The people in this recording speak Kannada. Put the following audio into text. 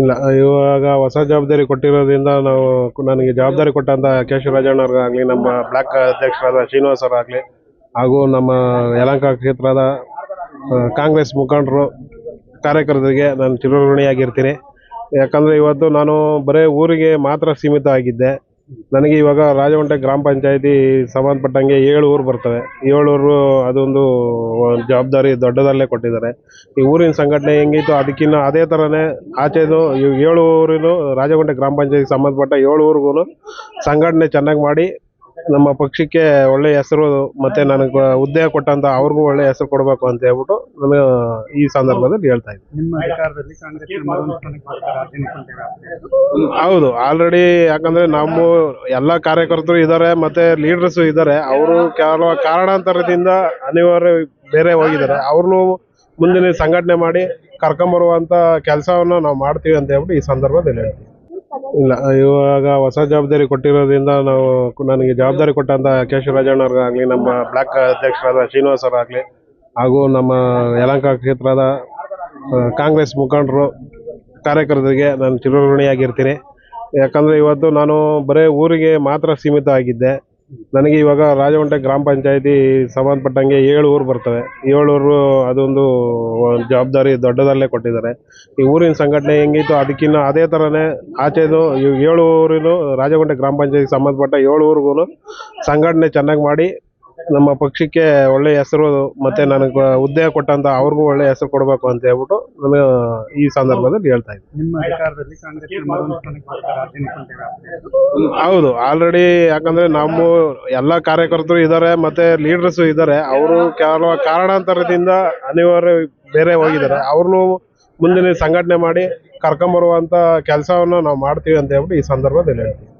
ಇಲ್ಲ, ಇವಾಗ ಹೊಸ ಜವಾಬ್ದಾರಿ ಕೊಟ್ಟಿರೋದ್ರಿಂದ ನಾವು ನನಗೆ ಜವಾಬ್ದಾರಿ ಕೊಟ್ಟಂತ ಕೇಶವರಾಜಣ್ಣವ್ರಿಗಾಗಲಿ ನಮ್ಮ ಬ್ಲಾಕ್ ಅಧ್ಯಕ್ಷರಾದ ಶ್ರೀನಿವಾಸ್ ಅವರಾಗಲಿ, ಹಾಗೂ ನಮ್ಮ ಯಲಹಂಕ ಕ್ಷೇತ್ರದ ಕಾಂಗ್ರೆಸ್ ಮುಖಂಡರು, ಕಾರ್ಯಕರ್ತರಿಗೆ ನಾನು ಚಿರಋಣಿಯಾಗಿರ್ತೀನಿ. ಯಾಕಂದರೆ ಇವತ್ತು ನಾನು ಬರೀ ಊರಿಗೆ ಮಾತ್ರ ಸೀಮಿತ ಆಗಿದ್ದೆ. ನನಗೆ ಇವಾಗ ರಾಜವಂಟೆ ಗ್ರಾಮ ಪಂಚಾಯತಿ ಸಂಬಂಧಪಟ್ಟಂಗೆ ಏಳು ಊರು ಬರ್ತವೆ. ಏಳು ಊರು ಅದೊಂದು ಜವಾಬ್ದಾರಿ ದೊಡ್ಡದಲ್ಲೇ ಕೊಟ್ಟಿದ್ದಾರೆ. ಈ ಊರಿನ ಸಂಘಟನೆ ಹೆಂಗಿತ್ತು ಅದಕ್ಕಿನ್ನ ಅದೇ ಥರನೇ ಆಚೆದು ಏಳು ಊರಿನ ರಾಜಗುಂಟೆ ಗ್ರಾಮ ಪಂಚಾಯತಿಗೆ ಸಂಬಂಧಪಟ್ಟ ಏಳು ಊರಿಗೂ ಸಂಘಟನೆ ಚೆನ್ನಾಗಿ ಮಾಡಿ ನಮ್ಮ ಪಕ್ಷಕ್ಕೆ ಒಳ್ಳೆ ಹೆಸರು ಮತ್ತೆ ನನಗೆ ಹುದ್ದೆ ಕೊಟ್ಟಂತ ಅವ್ರಿಗೂ ಒಳ್ಳೆ ಹೆಸರು ಕೊಡಬೇಕು ಅಂತ ಹೇಳ್ಬಿಟ್ಟು ನಾನು ಈ ಸಂದರ್ಭದಲ್ಲಿ ಹೇಳ್ತಾ ಇದ್ದೀನಿ. ಹೌದು ಆಲ್ರೆಡಿ ಯಾಕಂದ್ರೆ ನಮ್ಮ ಎಲ್ಲ ಕಾರ್ಯಕರ್ತರು ಇದ್ದಾರೆ ಮತ್ತೆ ಲೀಡರ್ಸ್ ಇದ್ದಾರೆ. ಅವರು ಕೆಲವು ಕಾರಣಾಂತರದಿಂದ ಅನಿವಾರ್ಯ ಬೇರೆ ಹೋಗಿದ್ದಾರೆ. ಅವ್ರನ್ನೂ ಮುಂದಿನ ಸಂಘಟನೆ ಮಾಡಿ ಕರ್ಕೊಂಬರುವಂತ ಕೆಲಸವನ್ನು ನಾವು ಮಾಡ್ತೀವಿ ಅಂತ ಹೇಳ್ಬಿಟ್ಟು ಈ ಸಂದರ್ಭದಲ್ಲಿ ಹೇಳ್ತೀವಿ ಇಲ್ಲ, ಇವಾಗ ಹೊಸ ಜವಾಬ್ದಾರಿ ಕೊಟ್ಟಿರೋದ್ರಿಂದ ನಾವು ನನಗೆ ಜವಾಬ್ದಾರಿ ಕೊಟ್ಟಂತ ಕೇಶವರಾಜಣ್ಣವ್ರಿಗಾಗಲಿ ನಮ್ಮ ಬ್ಲಾಕ್ ಅಧ್ಯಕ್ಷರಾದ ಶ್ರೀನಿವಾಸ್ ಅವರಾಗಲಿ ಹಾಗೂ ನಮ್ಮ ಯಲಹಂಕ ಕ್ಷೇತ್ರದ ಕಾಂಗ್ರೆಸ್ ಮುಖಂಡರು, ಕಾರ್ಯಕರ್ತರಿಗೆ ನಾನು ಚಿರಋಣಿಯಾಗಿರ್ತೀನಿ. ಯಾಕಂದರೆ ಇವತ್ತು ನಾನು ಬರೀ ಊರಿಗೆ ಮಾತ್ರ ಸೀಮಿತ ಆಗಿದ್ದೆ. ನನಗೆ ಇವಾಗ ರಾಜವಂಟೆ ಗ್ರಾಮ ಪಂಚಾಯತಿ ಸಂಬಂಧಪಟ್ಟಂಗೆ ಏಳು ಊರು ಬರ್ತವೆ. ಏಳು ಊರು ಅದೊಂದು ಜವಾಬ್ದಾರಿ ದೊಡ್ಡದಲ್ಲೇ ಕೊಟ್ಟಿದ್ದಾರೆ. ಈ ಊರಿನ ಸಂಘಟನೆ ಹೆಂಗಿತ್ತು, ಅದಕ್ಕಿನ್ನ ಅದೇ ಥರನೇ ಆಚೆದು ಏಳು ಊರಿನೂ ರಾಜಗೊಂಡೆ ಗ್ರಾಮ ಪಂಚಾಯತಿಗೆ ಸಂಬಂಧಪಟ್ಟ ಏಳು ಊರಿಗೂ ಸಂಘಟನೆ ಚೆನ್ನಾಗಿ ಮಾಡಿ ನಮ್ಮ ಪಕ್ಷಕ್ಕೆ ಒಳ್ಳೆ ಹೆಸರು ಮತ್ತೆ ನನಗೆ ಹುದ್ದೆ ಕೊಟ್ಟಂತ ಅವ್ರಿಗೂ ಒಳ್ಳೆ ಹೆಸರು ಕೊಡಬೇಕು ಅಂತ ಹೇಳ್ಬಿಟ್ಟು ನಾನು ಈ ಸಂದರ್ಭದಲ್ಲಿ ಹೇಳ್ತಾ ಇದ್ದೀನಿ. ಹೌದು ಆಲ್ರೆಡಿ ಯಾಕಂದ್ರೆ ನಮ್ಮ ಎಲ್ಲ ಕಾರ್ಯಕರ್ತರು ಇದ್ದಾರೆ ಮತ್ತೆ ಲೀಡರ್ಸ್ ಇದ್ದಾರೆ. ಅವರು ಕೆಲವು ಕಾರಣಾಂತರದಿಂದ ಅನಿವಾರ್ಯ ಬೇರೆ ಹೋಗಿದ್ದಾರೆ. ಅವ್ರನ್ನು ಮುಂದಿನ ಸಂಘಟನೆ ಮಾಡಿ ಕರ್ಕೊಂಬರುವಂತ ಕೆಲಸವನ್ನು ನಾವು ಮಾಡ್ತೀವಿ ಅಂತ ಹೇಳ್ಬಿಟ್ಟು ಈ ಸಂದರ್ಭದಲ್ಲಿ ಹೇಳ್ತೀವಿ